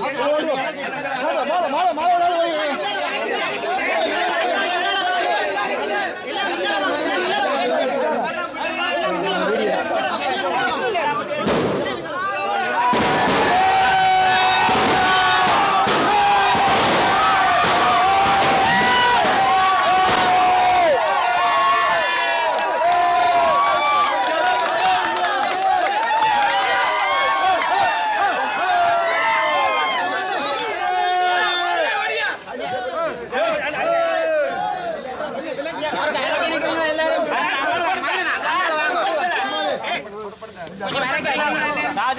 மாலை மாலை மாலை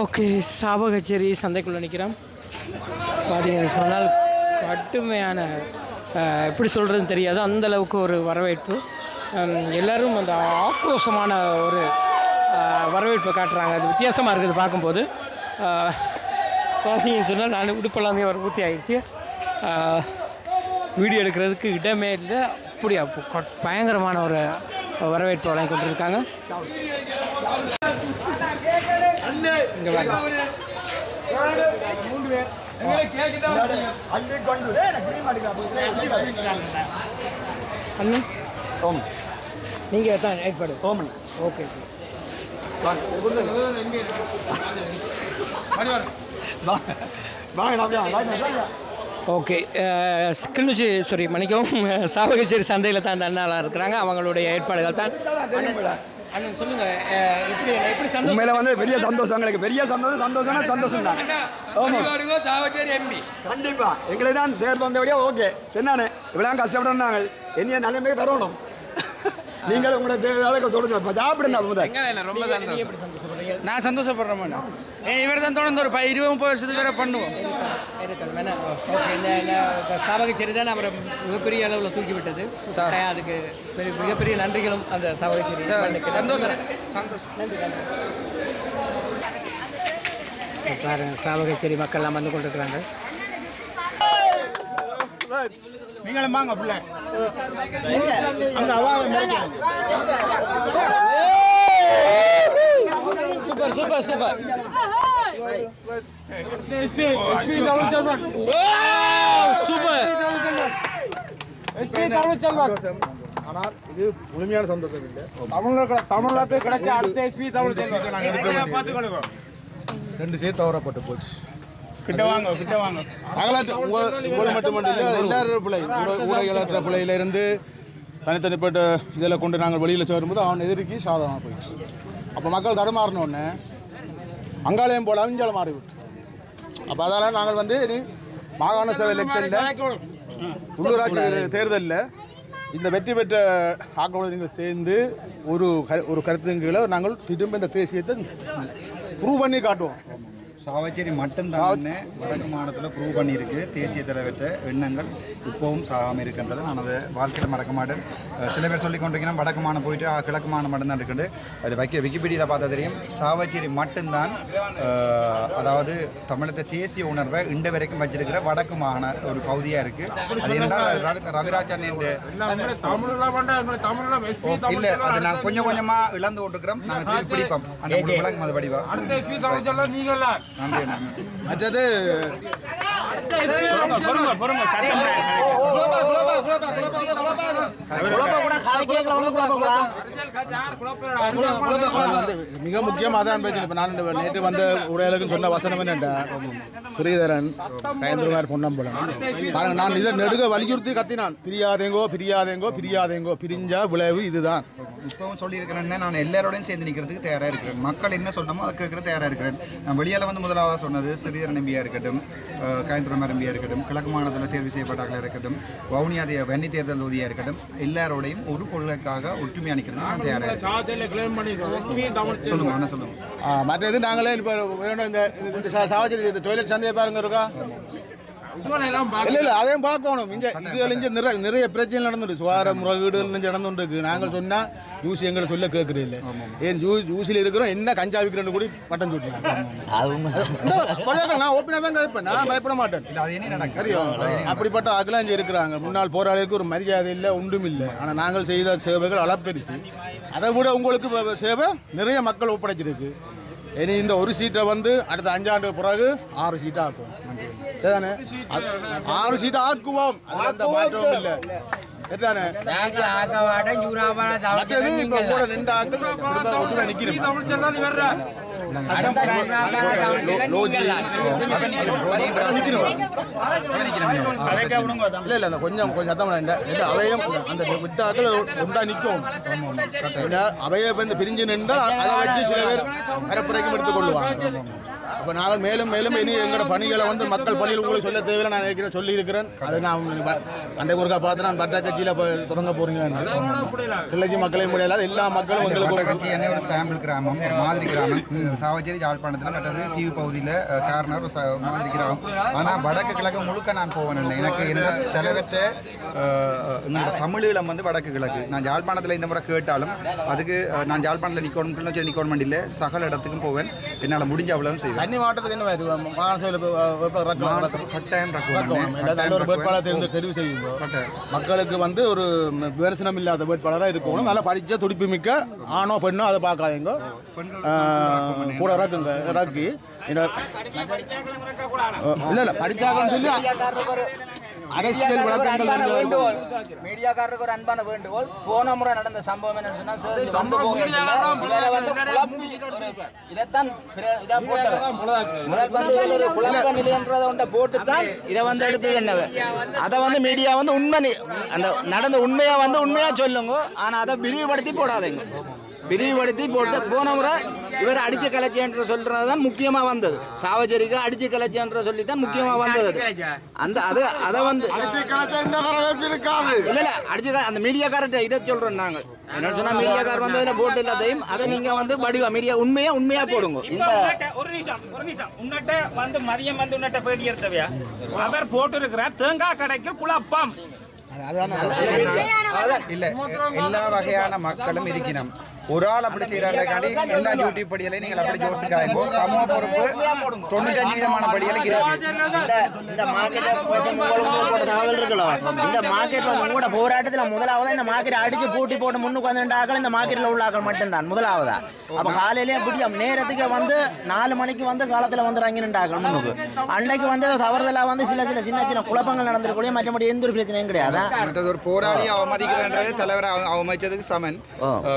ஓகே சாப கச்சேரி சந்தைக்குள்ளே நிற்கிறோம் பார்த்தீங்கன்னு சொன்னால் கடுமையான எப்படி சொல்கிறதுன்னு தெரியாது அந்த அளவுக்கு ஒரு வரவேற்பு. எல்லோரும் அந்த ஆக்ரோஷமான ஒரு வரவேற்பை காட்டுறாங்க. அது வித்தியாசமாக இருக்குது பார்க்கும்போது. பார்த்தீங்கன்னு சொன்னால் நான் உடுப்பெல்லாமே ஒரு ஊற்றி ஆயிடுச்சு வீடியோ எடுக்கிறதுக்கு இடமே இல்லை. அப்படி பயங்கரமான ஒரு வரவேற்பு வழங்கி கொண்டிருக்காங்க. அண்ணன் ஓம் நீங்கள் தான் ஏற்பாடு? Oman okay okay. Kilinochchi sorry மன்னிக்கவும். சாவகச்சேரி சந்தையில் தான் அந்த அண்ணாலாம் இருக்கிறாங்க. அவங்களுடைய ஏற்பாடுகள் தான். அண்ணன் சொல்லுங்கள் எப்படி எப்படி சந்தோஷம்? உண்மையில வந்து பெரிய சந்தோஷம் எங்களுக்கு பெரிய சந்தோஷம் சந்தோஷம்னா சந்தோஷம் தான். ஆமா. கண்டிப்பா. எங்களை தான் சேர் வந்தபடியா ஓகே. என்னன்னு இவ்வளோ கஷ்டப்பட்டு நாங்கள். என்னைய நிலைமை வரணும். நீங்கள் உங்களோட வேலைக்கு சொல்லுங்க. இப்போ சாப்பிடுங்க முதல் ரொம்ப நான் சந்தோஷப்படுறேன் மேடம் இவர் தான் தொடர்ந்து ஒரு ப- இருபது முப்பது வருஷத்துக்கு வேற பண்ணுவோம். இந்த இந்த சாவகச்சேரி தான் அவரை மிகப்பெரிய அளவில் தூக்கி விட்டது. அதுக்கு பெரிய மிகப்பெரிய நன்றிகளும் அந்த சாவகச்சேரி மண்ணுக்கு. சந்தோஷம். சந்தோஷம். பாருங்க சாவகச்சேரி மக்கள்லாம் வந்து கொண்டிருக்கிறாங்க. நீங்களும் வாங்க பிள்ளை. அந்த சூப்பர் சூப்பர் சூப்பர். சூப்பர். ஆனால் இது முழுமையான சந்தோஷம் இல்லை. தமிழ்நாட்டு கிடைச்ச அடுத்த எஸ்பி தமிழ் நாங்கள் ரெண்டு சேர்த்து தவறப்பட்டு போச்சு. கிட்ட வாங்க கிட்ட வாங்க. சகலாற்று உங்கள் உங்களை மட்டுமல்ல பிள்ளை பிள்ளையிலிருந்து தனித்தனிப்பட்ட இதில் கொண்டு நாங்கள் வெளியில் சேரும்போது அவன் எதிர்க்கு சாதகமாக போயிடுச்சு. அப்போ மக்கள் தடுமாறின உடனே அங்காலயம் போல அவிஞ்சால மாறி விட்டுச்சு அப்போ அதால் நாங்கள் வந்து இனி மாகாண சபை எலெக்ஷனில் உள்ளூராட்சி தேர்தலில் இந்த வெற்றி பெற்ற ஆக்களோடு நீங்கள் சேர்ந்து ஒரு ஒரு கருத்தின் கீழே நாங்கள் திரும்ப இந்த தேசியத்தை ப்ரூவ் பண்ணி காட்டுவோம். சாவச்சேரி மட்டும்தான் வடக்கு மாநிலத்தில் ப்ரூவ் பண்ணியிருக்கு. தேசிய தலைவற்ற எண்ணங்கள் இப்போவும் சாகாமல் இருக்கின்றது நான் அதை வாழ்க்கையில் மறக்க மாட்டேன். சில பேர் சொல்லி கொண்டிருக்கிறேன் வடக்கு மாநிலம் போயிட்டு கிழக்கு மாநிலம் மட்டும்தான் இருக்குது. அது வைக்க விக்கிபீடியில் பார்த்தா தெரியும். சாவச்சேரி மட்டும்தான் அதாவது தமிழக தேசிய உணர்வை இன்று வரைக்கும் வச்சிருக்கிற வடக்கு மாகாண ஒரு பகுதியாக இருக்குது அது என்னன்னா ரவி ரவிராஜன் என்ற இல்ல அது நாங்கள் கொஞ்சம் கொஞ்சமா இழந்து கொண்டிருக்கிறோம். நாங்கள் திருப்பி பிடிப்போம். அந்த முழு விளக்கம் அது வடிவா? அடுத்த நன்றி மற்றது பொறுங்க பொறுங்க சட்டம் மிக முக்கியமாக தான் பேச்சு இப்போ நான் நேற்று வந்த உரையாளுக்கு சொன்ன வசனம் என்னென்றா ஸ்ரீதரன் கயந்திரமார் பொன்னம்பலம் பாருங்க நான் இதை நெடுக வலியுறுத்தி கத்தினான் பிரியாதேங்கோ பிரியாதேங்கோ பிரியாதேங்கோ பிரிஞ்சா விளைவு இதுதான் இப்பவும் சொல்லியிருக்கிறேன். நான் எல்லாரோடையும் சேர்ந்து நிற்கிறதுக்கு தயாராக இருக்கிறேன் மக்கள் என்ன சொன்னமோ அதுக்கு இருக்கிற தயாராக இருக்கிறேன் நான் வெளியால் வந்து முதலாவது சொன்னது ஸ்ரீதரன் நம்பியாக இருக்கட்டும் காயந்திரமார் எம்பியாக இருக்கட்டும் கிழக்கு மாநிலத்தில் தேர்வு செய்யப்பட்டார்களாக இருக்கட்டும் வவுனியாதைய வன்னி தேர்தல் தொகுதியாக இருக்கட்டும் எல்லாரோடையும் ஒரு கொள்கைக்காக ஒற்றுமையாக நிற்கிறதுக்கு நான் தயாராக சொல்லுங்க என்ன சொல்லுங்க. மற்றது நாங்களே இப்போ இந்த இந்த சா- சாவச்சேரி டொய்லெட் சந்தையை பாருங்க இருக்கா இல்ல இல்ல அதையும் பார்க்கணும். இங்க இதுல இங்க நிறைய நிறைய பிரச்சனை நடந்துட்டு சுகார முறைகேடுகள் நடந்துட்டு இருக்கு. நாங்கள் சொன்னா யூசி எங்களை சொல்ல கேட்கறது இல்ல ஏன் யூ யூசியில் இருக்கிறோம் என்ன கஞ்சா விற்கிறேன்னு கூட பட்டம் சுட்டுறாங்க நான் ஓப்பனாக தான் கேட்பேன். நான் பயப்பட மாட்டேன். இல்லை அது என்ன நடக்கும் தெரியும். அப்படிப்பட்ட ஆட்களாம் இங்கே இருக்கிறாங்க. முன்னாள் போராளிகளுக்கு ஒரு மரியாதை இல்லை ஒன்றும் இல்லை. ஆனால் நாங்கள் செய்த சேவைகள் அளப்பெருசு. அதை விட உங்களுக்கு சேவை நிறைய மக்கள் ஒப்படைச்சிருக்கு. இனி இந்த ஒரு சீட்டை வந்து அடுத்த அஞ்சாண்டு பிறகு ஆறு சீட்டாக ஆக்குவோம் அது- ஆறு சீட்டை ஆக்குவோம். அதில் எந்த மாற்றமும் இல்லை. அந்த கொஞ்சம் கொஞ்சம் அவையும் அந்த விட்டாக்கள் ஒன்றா நிற்கும். அவையை பிரிஞ்சு நின்றா அதை வச்சு சில பேர் கரப்புரைக்கும் எடுத்துக்கொள்வாங்க அப்போ நாங்கள் மேலும் மேலும் இனி எங்களோட பணிகளை வந்து மக்கள் பணியில் உங்களுக்கு சொல்ல தேவையில்லை. நான் ஏற்கனவே சொல்லி இருக்கிறேன் அதை நான் அண்டை முருகா பார்த்து நான் பட்டா கட்சியில் இப்போ தொடங்க போறீங்க கிள்ளச்சி மக்களையும் முடியல. எல்லா மக்களும் உங்களுக்கு கட்சி என்ன ஒரு சாம்பிள் கிராமம் மாதிரி கிராமம். சாவச்சேரி யாழ்ப்பாணத்தில் மற்றது தீவு பகுதியில் கார்னர் ஒரு ச- மாதிரி கிராமம். ஆனால் வடக்கு கிழக்கு முழுக்க நான் போவேன் இல்லை. எனக்கு என்ன தலைவற்ற எங்களோட தமிழீழம் வந்து வடக்கு கிழக்கு. நான் யாழ்ப்பாணத்தில் இந்த முறை கேட்டாலும் அதுக்கு நான் யாழ்ப்பாணத்தில் நிற்கணும் கிளிநொச்சி நிற்கணும் இல்லை சகல இடத்துக்கும் போவேன். என்னால் முடிஞ்ச அவ்வளவு செய்வேன். தண்ணி மாவட்டத்துக்கு என்ன மாநில மானசம் கட்டாயம் நல்ல ஒரு வேட்பாளர் தெரிந்து தெரிவு செய்யுங்க. கட்டாயம். மக்களுக்கு வந்து ஒரு ம- விமர்சனம் இல்லாத வேட்பாளராக இருக்கணும். நல்லா படித்த துடிப்பு மிக்க ஆணோ பெண்ணோ அதை பார்க்காதீங்க. கூட இறக்குங்க. இறக்கி இல்லை இல்லை படித்தாங்கன்னு சொல்லி அரசியல் தெரிஞ்சவர்கள் மீடியாக்காரருக்கு ஒரு அன்பான வேண்டுகோள். போன முறை நடந்த சம்பவம் என்னன்னு சொன்னா வந்து இதைத்தான் இதா போட்டவர். முதல் வந்து ஒரு குழப்ப நிலைன்றதை ஒன்றை போட்டு தான் இதை வந்து எடுத்தது என்னவ அதை வந்து மீடியா வந்து உண்மை அந்த நடந்த உண்மையா வந்து உண்மையா சொல்லுங்க. ஆனா அதை விரிவுபடுத்தி போடாதீங்க. விரிவுபடுத்தி போட்டு போன முறை இவர் அடிச்சு கலைச்சேன்ற சொல்றது தான் முக்கியமா வந்தது சாவச்சேரிக்கு அடிச்சு கலைச்சேன்ற சொல்லி தான் முக்கியமா வந்தது. அந்த அது அதை வந்து இல்ல இல்ல அடிச்சு அந்த மீடியாக்காரர்கிட்ட இதை சொல்றோம் நாங்க என்ன சொன்னா மீடியாக்கார் வந்ததுல போட்டு இல்லாதையும் அதை நீங்க வந்து வடிவா மீடியா உண்மையா உண்மையா போடுங்க இந்த ஒரு நிமிஷம் ஒரு நிமிஷம் உன்னட்ட வந்து மதியம் வந்து உன்னட்ட பேட்டி எடுத்தவையா அவர் போட்டிருக்கிறார் தேங்காய் கடைக்கு குழப்பம் இல்ல எல்லா வகையான மக்களும் இருக்கணும் ஒரு ஆள் அப்படி செய்யறாண்டி எல்லா டியூட்டி படிகளை நீங்கள் அப்படி யோசிக்காதீங்க. சமூக பொறுப்பு தொண்ணூத்தஞ்சு விதமான இருக்கு இந்த மார்க்கெட்டை இருக்கலாம் இந்த மார்க்கெட் வந்து உங்களோட போராட்டத்தில் முதலாவதா இந்த மார்க்கெட் அடிச்சு பூட்டி போட்டு முன்னுக்கு வந்து ஆக்கள் இந்த மார்க்கெட்டில் உள்ள ஆக்கள் மட்டும்தான். முதலாவதா? அப்போ காலையிலேயே பிடிக்கும் நேரத்துக்கு வந்து நாலு மணிக்கு வந்து காலத்தில் வந்து இறங்கினுண்டாக்கள் முன்னுக்கு. அன்னைக்கு வந்து தவறுதலாக வந்து சில சில சின்ன சின்ன குழப்பங்கள் நடந்திருக்கூடிய மற்றபடி எந்த ஒரு பிரச்சனையும் கிடையாது? ஒரு போராளியை அவமதிக்கிறன்றது தலைவரை அவ- அவமதிச்சதுக்கு சமன்.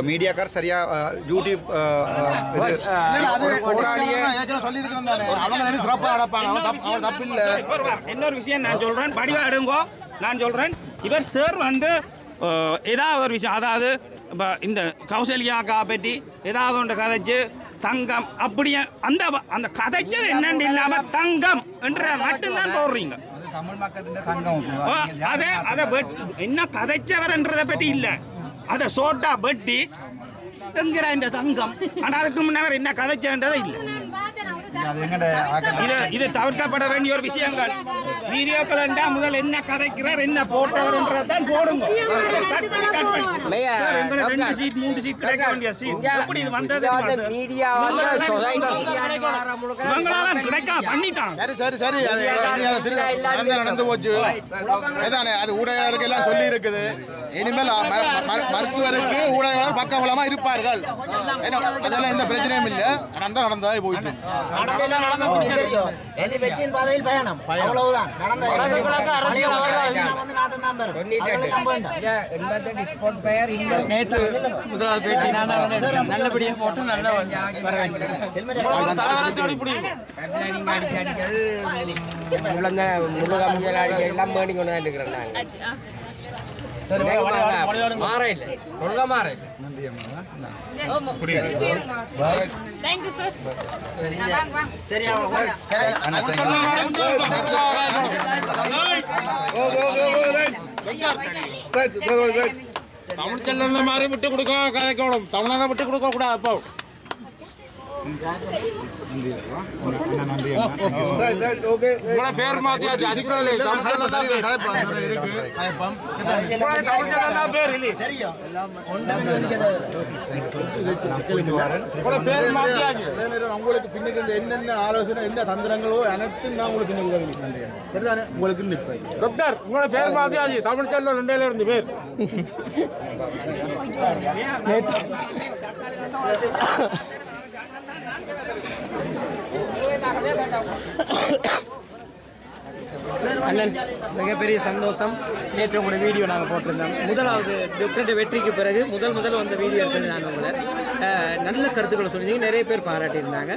மீடியாக்கார் சரியா யூடியூப் ஒரு போராளியை. இன்னொரு விஷயம் நான் சொல்றேன். படிவா எடுங்கோ. நான் சொல்றேன். இவர் சார் வந்து ஏதாவது ஒரு விஷயம் அதாவது இப்ப இந்த கௌசல்யாக்கா பற்றி ஏதாவது ஒன்று கதைச்சு தங்கம் அப்படியே அந்த அந்த கதைச்சது என்னன்னு இல்லாம தங்கம் என்ற மட்டும்தான் போடுறீங்க. அது அதை என்ன கதைச்சவர்ன்றதை பற்றி இல்லை. அதை சோட்டா வெட்டி எங்கிற இந்த தங்கம். ஆனால் அதுக்கு முன்னவர் என்ன கதைச்சன்றதை இல்லை. இது இது தவிர்க்கப்பட வேண்டிய ஒரு விஷயங்கள். வீடியோக்கள் என்றா முதல் என்ன கதைக்கிறார் என்ன போடுங்க. எப்படி இது வந்தது இவங்களால கிடைக்காம பண்ணிட்டாங்க சரி சரி சரி. நடந்து போச்சு. அதானே அது ஊடகங்களுக்கு எல்லாம் சொல்லி இருக்குது. இனிமேல் மருத்துவருக்கு ஊடகங்கள் பக்கபலமா இருப்பார்கள். அதெல்லாம் எந்த பிரச்சனையும் இல்லை. நடந்தா நடந்ததா போயிட்டு வெற்றியின் பாதையில் பயணம். அவ்வளவுதான். பேட்டி நான் நல்லா வர எல்லாம் வேண்டி கொண்டு தான் இருக்கிறேன் நாங்கள் மாற இல்லை. சொல்ல மாற இல்லை. தேங்க்யூ சார் சரி அவங்க வாங்க. தமிழ் செல்வன் மாதிரி விட்டு கொடுக்க கதைக்கணும் தமிழனை விட்டு கொடுக்க கூடாது அப்போ. பேர் மாத்தியாச்சு தான் பேர் இல்லை உங்களுக்கு பின்னுக்கு என்னென்ன ஆலோசனை என்ன தந்திரங்களோ அனைத்தும் நான் உங்களுக்கு பின்னுக்கு உதவி சரிதானே உங்களுக்கு நிற்பேன் டாக்டர் உங்களோட பேர் மாத்தியாச்சு தமிழ் செல்வன் ரெண்டேல இருந்து பேர் அண்ணன் மிகப்பெரிய சந்தோஷம். நேற்று உங்களோட வீடியோ நாங்கள் போட்டிருந்தோம். முதலாவது டாக்டர் வெற்றிக்கு பிறகு முதல் முதல் வந்த வீடியோ எடுத்தது நாங்கள் உங்களை நல்ல கருத்துக்களை சொன்னீங்க நிறைய பேர் பாராட்டியிருந்தாங்க.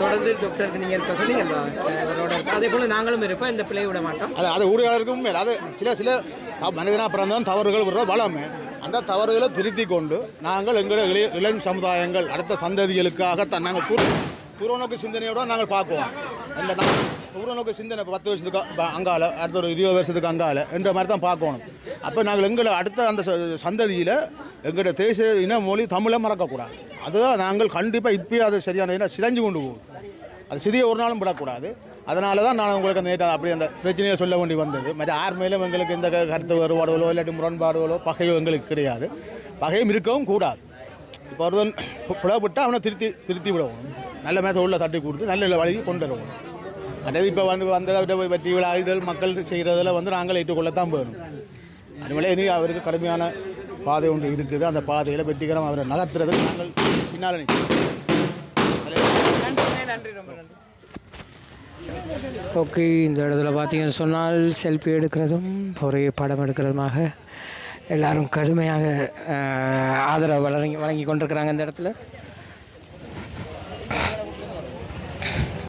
தொடர்ந்து டாக்டருக்கு நீங்கள் இருக்க சொல்லி அவரோட அதே போல் நாங்களும் இருப்போம். இந்த பிள்ளையை விட மாட்டோம். அது அது ஊடகருக்கும் மேல். அது சில சில மனிதனாக மனிதனா பிறந்தான் தவறுகள் வருவது வளமே. அந்த தவறுகளை திருத்தி கொண்டு நாங்கள் எங்களுடைய இளைய இளம் சமுதாயங்கள் அடுத்த சந்ததிகளுக்காக தான் நாங்கள் தூர தூரநோக்கு சிந்தனையோட நாங்கள் பார்க்குவோம். அந்த நாங்கள் சிந்தனை இப்போ பத்து வருஷத்துக்கு அ- அங்கால அடுத்த ஒரு இருபது வருஷத்துக்கு அங்கால என்ற மாதிரி தான் பார்க்கணும். அப்போ நாங்கள் எங்களை அடுத்த அந்த ச- சந்ததியில் எங்களோட தேசிய இன மொழி தமிழை மறக்கக்கூடாது. அதுதான் நாங்கள் கண்டிப்பாக இப்போயும் அது சரியான இன சிதைஞ்சு கொண்டு போகுது அது சிதிய ஒரு நாளும் விடக்கூடாது. அதனால தான் நான் உங்களுக்கு அந்த நேற்று அப்படி அந்த பிரச்சனையை சொல்ல வேண்டி வந்தது. மற்ற யார் மேலும் எங்களுக்கு எந்த கருத்து வேறுபாடுகளோ இல்லாட்டி முரண்பாடுகளோ பகையோ எங்களுக்கு கிடையாது. பகையும் இருக்கவும் கூடாது. இப்போ ஒருவன் புலப்பட்டு அவனை திருத்தி திருத்தி விடணும். நல்ல மேத்த உள்ள தட்டி கொடுத்து நல்ல வழிக்கு கொண்டு வரணும். அதாவது இப்போ வந்து வந்த வெற்றி விழா இதழ் மக்கள் செய்கிறதில் வந்து நாங்கள் ஏற்றுக்கொள்ளத்தான் வேணும். அதுமேலே இனி அவருக்கு கடுமையான பாதை ஒன்று இருக்குது. அந்த பாதையில் வெற்றிகரம் அவரை நகர்த்துறதுக்கு நாங்கள் பின்னால் நிற்கிறோம் நன்றி நன்றி ரொம்ப நன்றி. ஓகே இந்த இடத்துல பார்த்தீங்கன்னு சொன்னால் செல்ஃபி எடுக்கிறதும் ஒரே படம் எடுக்கிறதுமாக எல்லாரும் கடுமையாக ஆதரவு வழங்கி வழங்கி கொண்டிருக்கிறாங்க இந்த இடத்துல.